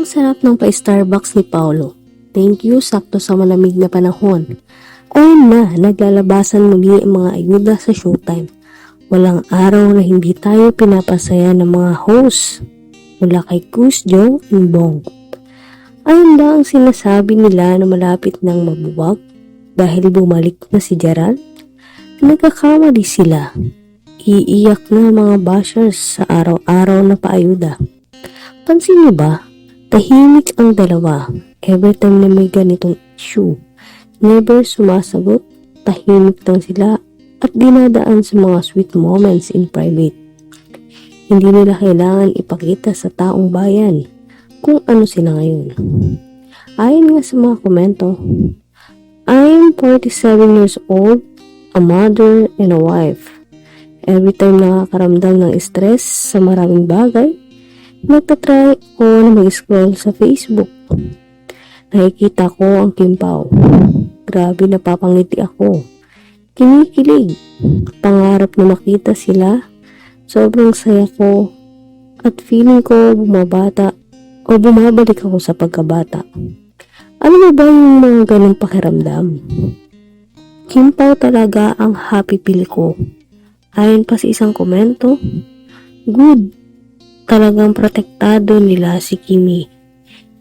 Ang sarap ng pa-Starbucks ni Paolo. Thank you, sakto sa malamig na panahon. Ayun na, naglalabasan muli ang mga ayuda sa showtime. Walang araw na hindi tayo pinapasaya ng mga host mula kay Kus, Joe, and Bong. Ayun ba ang sinasabi nila na malapit nang mabuwag dahil bumalik na si Gerald? Nagkakamali sila. Iiyak na mga bashers sa araw-araw na paayuda. Pansin niyo ba? Tahimik ang dalawa. Every time na may ganitong issue, never sumasagot, tahimik lang sila at dinadaan sa mga sweet moments in private. Hindi nila kailangan ipakita sa taong bayan kung ano sila ngayon. Ayon nga sa mga komento, I'm 47 years old, a mother and a wife. Every time nakakaramdam ng stress sa maraming bagay, nagtatry ako na mag-scroll sa Facebook. Nakikita ko ang kimpaw. Grabe napapangiti ako. Kinikilig. Pangarap na makita sila. Sobrang saya ko. At feeling ko bumabata o bumabalik ako sa pagkabata. Ano ba ba yung mga ganong pakiramdam? Kimpaw talaga ang happy pill ko. Ayon pa sa isang komento, good. Talagang protektado nila si Kimi.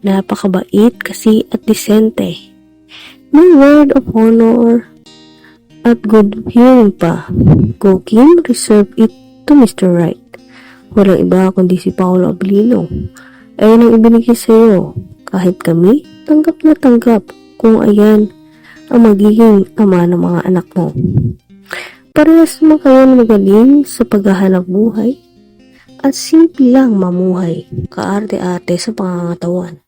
Napakabait kasi at disente. May word of honor at good hearing pa. Go Kim, reserve it to Mr. Right. Walang iba kundi si Paolo Abilino. Ayun ang ibinigay sa'yo. Kahit kami, tanggap na tanggap kung ayan ang magiging ama ng mga anak mo. Parehas mo kayo magaling sa paghahanap buhay at simple lang mamuhay, kaarte-arte sa pangangatawan.